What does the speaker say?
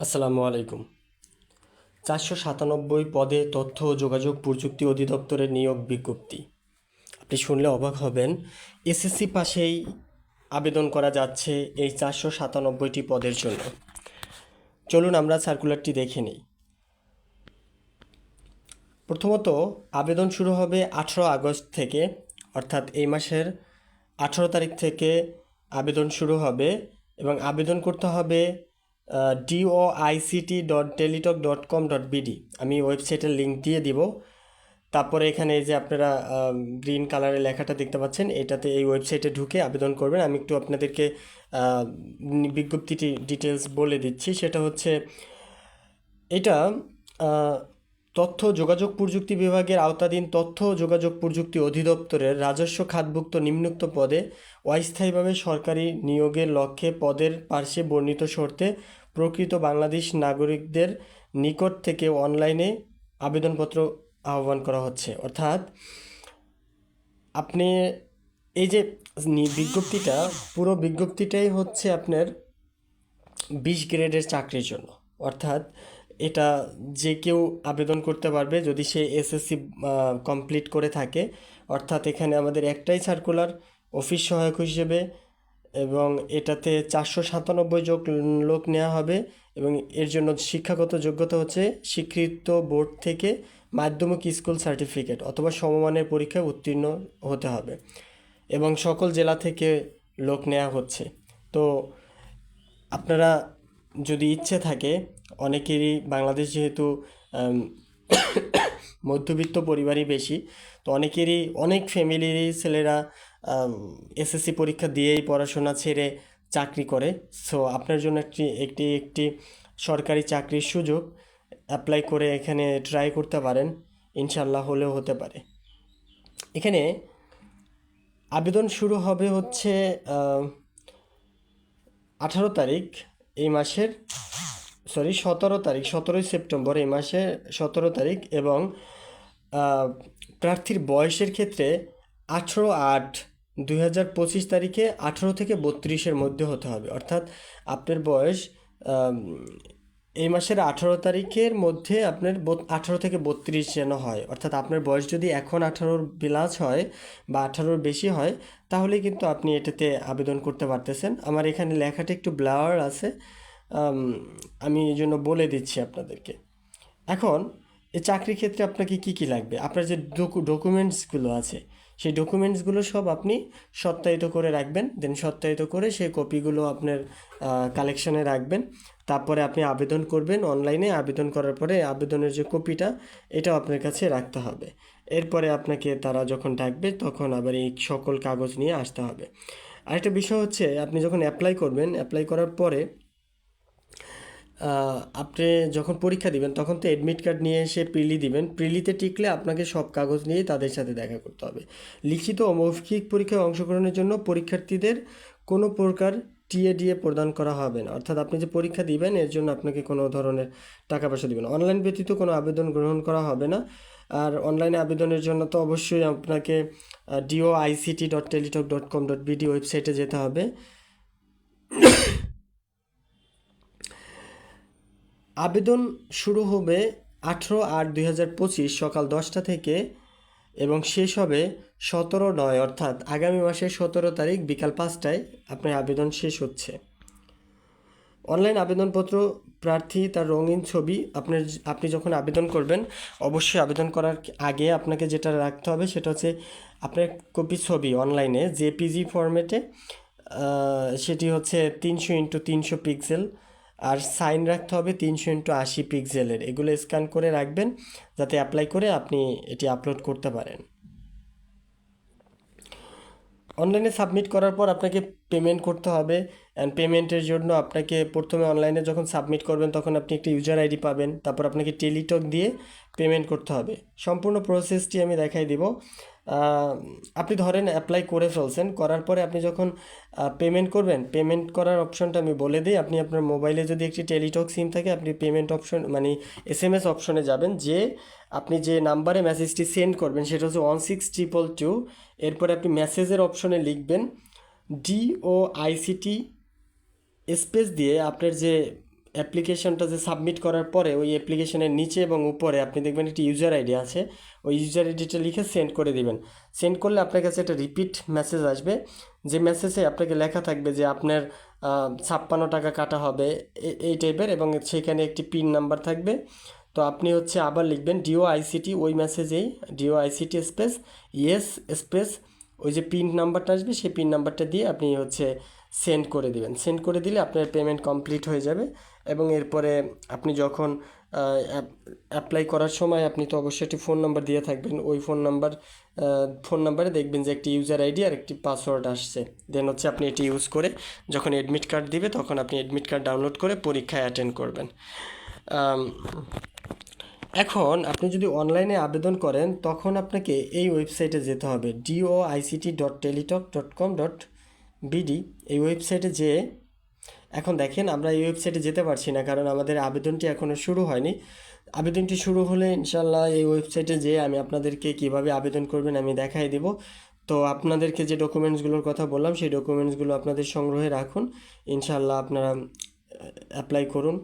আসসালামু আলাইকুম। চারশো সাতানব্বই পদে তথ্য ও যোগাযোগ প্রযুক্তি অধিদপ্তরের নিয়োগ বিজ্ঞপ্তি। আপনি শুনলে অবাক হবেন, এসএসসি পাশেই আবেদন করা যাচ্ছে এই চারশো সাতানব্বইটি পদের জন্য। চলুন আমরা সার্কুলারটি দেখে নিই। প্রথমত, আবেদন শুরু হবে আঠেরো আগস্ট থেকে, অর্থাৎ এই মাসের আঠেরো তারিখ থেকে আবেদন শুরু হবে এবং আবেদন করতে হবে DO ICT dot Teletalk dot com dot BD আমি ওয়েবসাইটের লিঙ্ক দিয়ে দিব। তারপরে এখানে এই যে আপনারা গ্রিন কালারের লেখাটা দেখতে পাচ্ছেন, এটাতে এই ওয়েবসাইটে ঢুকে আবেদন করবেন। আমি একটু আপনাদেরকে বিজ্ঞপ্তিটি ডিটেলস বলে দিচ্ছি। সেটা হচ্ছে, এটা তথ্য যোগাযোগ প্রযুক্তি বিভাগের আওতাধীন তথ্য যোগাযোগ প্রযুক্তি অধিদপ্তরের রাজস্ব খাতভুক্ত নিম্নোক্ত পদে অস্থায়ীভাবে সরকারি নিয়োগের লক্ষ্যে পদের পার্শ্বে বর্ণিত শর্তে প্রকৃত বাংলাদেশ নাগরিকদের নিকট থেকে অনলাইনে আবেদনপত্র আহ্বান করা হচ্ছে। অর্থাৎ আপনি এই যে বিজ্ঞপ্তিটা, পুরো বিজ্ঞপ্তিটাই হচ্ছে আপনার বিশ গ্রেডের চাকরির জন্য। অর্থাৎ এটা যে কেউ আবেদন করতে পারবে যদি সে এসএসসি কমপ্লিট করে থাকে। অর্থাৎ এখানে আমাদের একটাই সার্কুলার অফিস সহায়ক হিসেবে এবং এটাতে চারশো সাতানব্বই যোগ লোক নেওয়া হবে এবং এর জন্য শিক্ষাগত যোগ্যতা হচ্ছে স্বীকৃত বোর্ড থেকে মাধ্যমিক স্কুল সার্টিফিকেট অথবা সমমানের পরীক্ষায় উত্তীর্ণ হতে হবে এবং সকল জেলা থেকে লোক নেওয়া হচ্ছে। তো আপনারা যদি ইচ্ছে থাকে অনেকেরই বাংলাদেশ যেহেতু মধ্যবিত্ত পরিবারই বেশি, তো অনেকেরই, অনেক ফ্যামিলিরই ছেলেরা এসএসসি পরীক্ষা দিয়েই পড়াশোনা ছেড়ে চাকরি করে। সো আপনার জন্য একটি একটি একটি সরকারি চাকরির সুযোগ অ্যাপ্লাই করে এখানে ট্রাই করতে পারেন। ইনশাল্লাহ হলেও হতে পারে। এখানে আবেদন শুরু হবে হচ্ছে আঠারো তারিখ এই মাসের। সরি, সতেরো তারিখ, সতেরোই সেপ্টেম্বর এই মাসে সতেরো তারিখ এবং প্রার্থীর বয়সের ক্ষেত্রে আঠেরো আট দুই হাজার পঁচিশ তারিখে আঠেরো থেকে বত্রিশের মধ্যে হতে হবে। অর্থাৎ আপনার বয়স এই মাসের আঠারো তারিখের মধ্যে আপনার আঠারো থেকে বত্রিশ যেন হয়। অর্থাৎ আপনার বয়স যদি এখন আঠারোর প্লাস হয় বা আঠারোর বেশি হয়, তাহলে কিন্তু আপনি এটাতে আবেদন করতে পারতেছেন। আমার এখানে লেখাটা একটু ব্লাওয়ার আছে। আম, এই জন্য বলে দিচ্ছি আপনাদেরকে। এখন এই চাকরির ক্ষেত্রে আপনাকে কি কি লাগবে? আপনার যে ডকুমেন্টসগুলো আছে সেই ডকুমেন্টসগুলো সব আপনি সত্যায়িত করে রাখবেন। দেন সত্যায়িত করে সেই কপিগুলো আপনার কালেকশনে রাখবেন। তারপরে আপনি আবেদন করবেন অনলাইনে আবেদন করার পরে আবেদনের যে কপিটা এটাও আপনার কাছে রাখতে হবে। এরপরে আপনাকে তারা যখন ডাকবে তখন আবার এই সকল কাগজ নিয়ে আসতে হবে। আরেকটা বিষয় হচ্ছে আপনি যখন অ্যাপ্লাই করবেন অ্যাপ্লাই করার পরে আপনি যখন পরীক্ষা দিবেন, তখন তো অ্যাডমিট কার্ড নিয়ে এসে প্রিলি দিবেন। প্রিলিতে টিকলে আপনাকে সব কাগজ নিয়ে তাদের সাথে দেখা করতে হবে। লিখিত মৌখিক পরীক্ষায় অংশগ্রহণের জন্য পরীক্ষার্থীদের কোনো প্রকার টিএডিএ প্রদান করা হবে না। অর্থাৎ আপনি যে পরীক্ষা দিবেন, এর জন্য আপনাকে কোনো ধরনের টাকা পয়সা দিবেন অনলাইন ব্যতীত কোনো আবেদন গ্রহণ করা হবে না। আর অনলাইনে আবেদনের জন্য তো অবশ্যই আপনাকে DO ICT dot Teletalk dot com dot BD ওয়েবসাইটে যেতে হবে। আবেদন শুরু হবে আঠেরো আট দুই হাজার পঁচিশ সকাল দশটা থেকে এবং শেষ হবে সতেরো নয়, অর্থাৎ আগামী মাসের সতেরো তারিখ বিকাল পাঁচটায় আপনার আবেদন শেষ হচ্ছে। অনলাইন আবেদনপত্র প্রার্থী তার রঙিন ছবি আপনার আপনি যখন আবেদন করবেন, অবশ্যই আবেদন করার আগে আপনাকে যেটা রাখতে হবে সেটা হচ্ছে আপনার কপি ছবি অনলাইনে, জেপিজি ফরম্যাটে সেটি হচ্ছে তিনশো ইন্টু তিনশো পিক্সেল আর সাইন রাখতে হবে তিনশো ইন্টু আশি পিক্সেলের। এগুলো স্ক্যান করে রাখবেন, যাতে অ্যাপ্লাই করে আপনি এটি আপলোড করতে পারেন। অনলাইনে সাবমিট করার পর আপনাকে পেমেন্ট করতে হবে অ্যান্ড পেমেন্টের জন্য আপনাকে প্রথমে অনলাইনে যখন সাবমিট করবেন, তখন আপনি একটি ইউজার আইডি পাবেন। তারপর আপনাকে টেলিটক দিয়ে পেমেন্ট করতে হবে। সম্পূর্ণ প্রসেসটি আমি দেখাই দিব। আপনি ধরেন অ্যাপ্লাই করে ফেলছেন, করার পরে আপনি যখন পেমেন্ট করবেন পেমেন্ট করার অপশনটা আমি বলে দিই, আপনি আপনার মোবাইলে যদি একটি টেলিটক সিম থাকে, আপনি পেমেন্ট অপশন মানে এস এম এস অপশনে যাবেন, যে আপনি যে নাম্বারে মেসেজটি সেন্ড করবেন, সেটা হচ্ছে ওয়ান সিক্স ট্রিপল টু এরপরে আপনি মেসেজের অপশনে লিখবেন ডি ও আইসিটি স্পেস দিয়ে আপনার যে অ্যাপ্লিকেশনটা যে সাবমিট করার পরে ওই অ্যাপ্লিকেশনের নিচে এবং উপরে, আপনি দেখবেন একটি ইউজার আইডি আছে। ওই ইউজার আইডিটা লিখে সেন্ড করে দিবেন। সেন্ড করলে আপনার কাছে একটা রিপিট মেসেজ আসবে। যে মেসেজে আপনাকে লেখা থাকবে যে আপনার ছাপ্পান্ন টাকা কাটা হবে এই টাইপের এবং সেখানে একটি পিন নাম্বার থাকবে। তো আপনি হচ্ছে আবার লিখবেন ডিও আইসিটি ওই মেসেজেই DO ICT space yes space ওই যে পিন নাম্বারটা আসবে, সেই পিন নাম্বারটা দিয়ে আপনি হচ্ছে সেন্ড করে দিবেন। সেন্ড করে দিলে আপনার পেমেন্ট কমপ্লিট হয়ে যাবে এবং এরপরে আপনি যখন অ্যাপ্লাই করার সময় আপনি তো অবশ্যই একটি ফোন নাম্বার দিয়ে থাকবেন। ওই ফোন নাম্বার ফোন নাম্বারে দেখবেন যে একটি ইউজার আইডি আর একটি পাসওয়ার্ড আসছে। দেন হচ্ছে আপনি এটি ইউজ করে যখন অ্যাডমিট কার্ড দিবে তখন আপনি অ্যাডমিট কার্ড ডাউনলোড করে পরীক্ষায় অ্যাটেন্ড করবেন। এখন আপনি যদি অনলাইনে আবেদন করেন তখন আপনাকে এই ওয়েবসাইটে যেতে হবে। DO ICT dot Teletalk dot com dot BD, এই ওয়েবসাইটে যেয়ে এখন দেখেন আমরা এই ওয়েবসাইটে যেতে পারছি না, কারণ আমাদের আবেদনটি এখনও শুরু হয়নি। আবেদনটি শুরু হলে ইনশাল্লাহ এই ওয়েবসাইটে যেয়ে আমি আপনাদেরকে কীভাবে আবেদন করবেন আমি দেখাই দেব। তো আপনাদেরকে যে ডকুমেন্টসগুলোর কথা বললাম, সেই ডকুমেন্টসগুলো আপনাদের সংগ্রহে রাখুন। ইনশাল্লাহ আপনারা অ্যাপ্লাই করুন।